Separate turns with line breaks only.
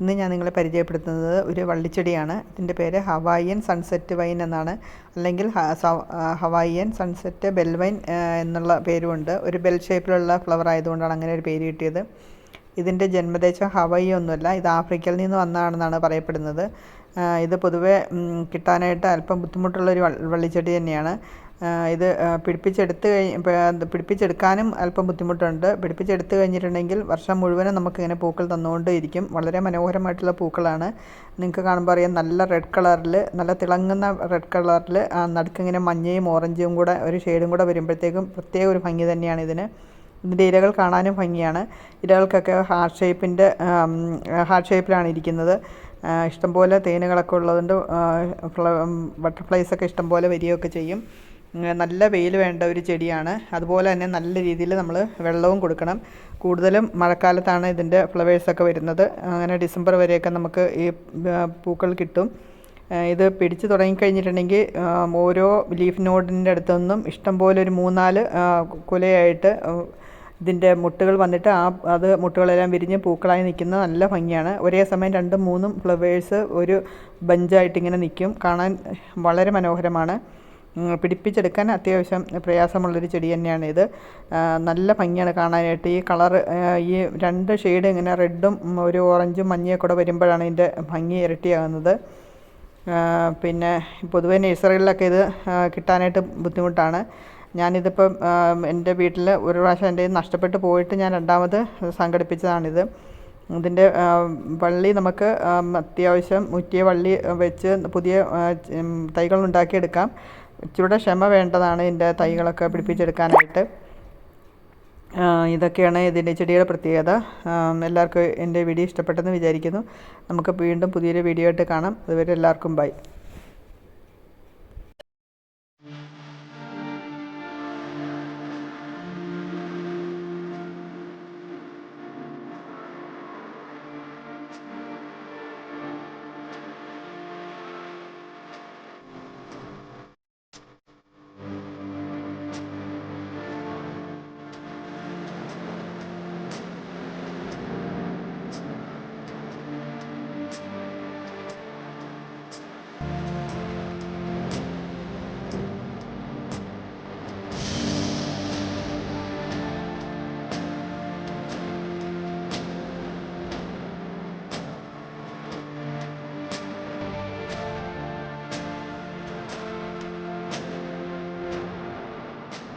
ഇന്ന് ഞാൻ നിങ്ങളെ പരിചയപ്പെടുത്തുന്നത് ഒരു വള്ളിച്ചെടിയാണ്. ഇതിന്റെ പേര് ഹവായിയൻ സൺസെറ്റ് വൈൻ എന്നാണ്. അല്ലെങ്കിൽ ഹവായിയൻ സൺസെറ്റ് ബെൽ വൈൻ എന്നുള്ള പേരുമുണ്ട്. ഒരു ബെൽ ഷേപ്പിലുള്ള ഫ്ലവർ ആയതുകൊണ്ടാണ് അങ്ങനെ ഒരു പേര് കിട്ടിയത്. ഇതിന്റെ ജന്മദേശം ഹവായി ഒന്നുമല്ല ഇത് ആഫ്രിക്കയിൽ നിന്ന് വന്നതാണെന്നാണ് പറയപ്പെടുന്നത്. ഇത് പൊതുവെ കിട്ടാനായിട്ട് അല്പം ബുദ്ധിമുട്ടുള്ളൊരു വള്ളിച്ചെടി തന്നെയാണ്. ഇത് പിടിപ്പിച്ചെടുത്ത് കഴിഞ്ഞ് പിടിപ്പിച്ചെടുക്കാനും അല്പം ബുദ്ധിമുട്ടുണ്ട്. പിടിപ്പിച്ചെടുത്ത് കഴിഞ്ഞിട്ടുണ്ടെങ്കിൽ വർഷം മുഴുവനും നമുക്കിങ്ങനെ പൂക്കൾ തന്നുകൊണ്ട് ഇരിക്കും വളരെ മനോഹരമായിട്ടുള്ള പൂക്കളാണ്. നിങ്ങൾക്ക് കാണുമ്പോൾ അറിയാം നല്ല റെഡ് കളറിൽ നല്ല തിളങ്ങുന്ന റെഡ് കളറിൽ നടുക്കിങ്ങനെ മഞ്ഞയും ഓറഞ്ചും കൂടെ ഒരു ഷെയ്ഡും കൂടെ വരുമ്പോഴത്തേക്കും പ്രത്യേക ഒരു ഭംഗി തന്നെയാണ് ഇതിന്. ഇതിന്റെ ഇലകൾ കാണാനും ഭംഗിയാണ്. ഇലകൾക്കൊക്കെ ഹാർട്ട് ഷേപ്പിന്റെ ഹാർട്ട് ഷേപ്പിലാണ് ഇരിക്കുന്നത്. ഇഷ്ടംപോലെ തേനുകളൊക്കെ ഉള്ളതുകൊണ്ട് ബട്ടർഫ്ലൈസൊക്കെ ഇഷ്ടംപോലെ വരികയൊക്കെ ചെയ്യും. നല്ല വെയിൽ വേണ്ട ഒരു ചെടിയാണ്. അതുപോലെ തന്നെ നല്ല രീതിയിൽ നമ്മൾ വെള്ളവും കൊടുക്കണം. കൂടുതലും മഴക്കാലത്താണ് ഇതിന്റെ ഫ്ലവേഴ്സൊക്കെ വരുന്നത്. അങ്ങനെ ഡിസംബർ വരെയൊക്കെ നമുക്ക് ഈ പൂക്കൾ കിട്ടും. ഇത് പിടിച്ച് തുടങ്ങിക്കഴിഞ്ഞിട്ടുണ്ടെങ്കിൽ ഓരോ ലീഫ് നോഡിന്റെ അടുത്തുനിന്നും ഇഷ്ടംപോലെ ഒരു മൂന്നാൽ കുലയായിട്ട് ഇതിന്റെ മുട്ടുകൾ വന്നിട്ട് ആ അത് മുട്ടുകളെല്ലാം വിരിഞ്ഞ് പൂക്കളായി നിൽക്കുന്ന നല്ല ഭംഗിയാണ്. ഒരേ സമയം രണ്ടും മൂന്നും ഫ്ലവേഴ്സ് ഒരു ബഞ്ചായിട്ട് ഇങ്ങനെ നിൽക്കും. കാണാൻ വളരെ മനോഹരമാണ്. പിടിപ്പിച്ചെടുക്കാൻ അത്യാവശ്യം പ്രയാസമുള്ളൊരു ചെടി തന്നെയാണ് ഇത്. നല്ല ഭംഗിയാണ് കാണാനായിട്ട്. ഈ കളർ ഈ രണ്ട് ഷെയ്ഡ് ഇങ്ങനെ റെഡും ഒരു ഓറഞ്ചും മഞ്ഞയും കൂടെ വരുമ്പോഴാണ് ഇതിന്റെ ഭംഗി ഇരട്ടിയാകുന്നത്. പിന്നെ പൊതുവെ നഴ്സറികളിലൊക്കെ ഇത് കിട്ടാനായിട്ട് ബുദ്ധിമുട്ടാണ്. ഞാനിതിപ്പം എന്റെ വീട്ടിൽ ഒരു പ്രാവശ്യം എന്റെ നഷ്ടപ്പെട്ടു പോയിട്ട് ഞാൻ രണ്ടാമത് സംഘടിപ്പിച്ചതാണിത്. ഇതിന്റെ വള്ളി നമുക്ക് അത്യാവശ്യം മുറ്റിയ വള്ളി വെച്ച് പുതിയ തൈകൾ ഉണ്ടാക്കിയെടുക്കാം. ഇച്ചിരൂടെ ക്ഷമ വേണ്ടതാണ് ഇതിന്റെ തൈകളൊക്കെ പിടിപ്പിച്ചെടുക്കാനായിട്ട്. ഇതൊക്കെയാണ് ഇതിന്റെ ചെടിയുടെ പ്രത്യേകത. എല്ലാവർക്കും എന്റെ വീഡിയോ ഇഷ്ടപ്പെട്ടെന്ന് വിചാരിക്കുന്നു. നമുക്ക് വീണ്ടും പുതിയൊരു വീഡിയോ ആയിട്ട് കാണാം. അതുവരെ എല്ലാവർക്കും ബൈ.